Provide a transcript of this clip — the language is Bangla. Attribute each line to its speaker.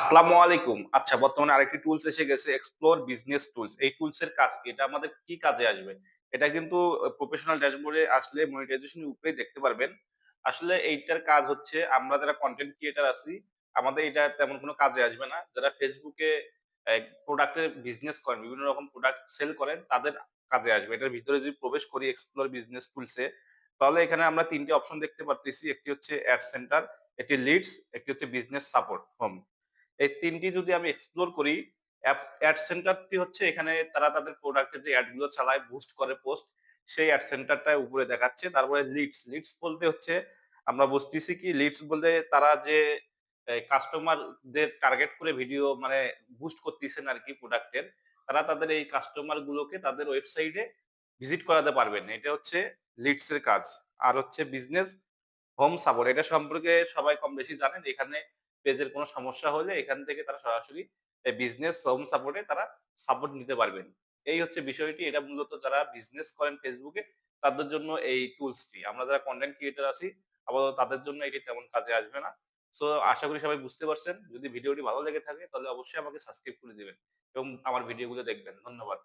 Speaker 1: আসসালামু আলাইকুম। আচ্ছা বর্তমানে আরেকটি টুলস এসে গেছে এক্সপ্লোর বিজনেস টুলস এই টুলস এর কাজ কি? এটা আমাদের কি কাজে আসবে? এটা কিন্তু প্রফেশনাল ড্যাশবোর্ডে আসলে মনিটাইজেশন উপরেই দেখতে পারবেন। আসলে এইটার কাজ হচ্ছে, আমরা যারা কন্টেন্ট ক্রিয়েটার আছি, আমাদের এটা তেমন কোনো কাজে আসবে না। যারা ফেসবুকে প্রোডাক্টের বিজনেস করেন, বিভিন্ন রকম প্রোডাক্ট সেল করেন, তাদের কাজে আসবে। এটার ভিতরে যদি প্রবেশ করি এক্সপ্লোর বিজনেস টুলসে তাহলে এখানে আমরা তিনটি অপশন দেখতে পারতেছি। একটি হচ্ছে অ্যাড সেন্টার একটি লিডস একটি হচ্ছে বিজনেস সাপোর্ট হোম এই ৩ টি যদি আমি এক্সপ্লোর করি, অ্যাড সেন্টারটি হচ্ছে এখানে তারা তাদের প্রোডাক্টের যে এডগুলো চালায়, বুস্ট করে পোস্ট, সেই অ্যাড সেন্টারটা উপরে দেখাচ্ছে। তারপরে লিডস, লিডস বলতে হচ্ছে আমরা বুঝতেছি কি লিডস বলতে তারা যে কাস্টমারদের টার্গেট করে ভিডিও মানে বুস্ট করতেছেন আরকি প্রোডাক্টের। তারা তাদের এই কাস্টমার গুলোকে তাদের ওয়েবসাইটে ভিজিট করাতে পারবেন। এটা হচ্ছে লিডস এর কাজ। আর হচ্ছে বিজনেস হোম সাপোর্ট এটা সম্পর্কে সবাই কম বেশি জানেন। এখানে পেজের কোনো সমস্যা হলে এখান থেকে তারা সরাসরি বিজনেস হোম সাপোর্টে তারা সাপোর্ট নিতে পারবেন। এই হচ্ছে বিষয়টি। এটা মূলত যারা বিজনেস করেন ফেসবুকে তাদের জন্য এই টুলসটি। আমরা যারা কন্টেন্ট ক্রিয়েটর আছি, আপাতত তাদের জন্য এটি তেমন কাজে আসবে না। সো আশা করি সবাই বুঝতে পারছেন। যদি ভিডিওটি ভালো লেগে থাকে, তাহলে অবশ্যই আমাকে সাবস্ক্রাইব করে দিবেন এবং আমার ভিডিওগুলো দেখবেন। ধন্যবাদ।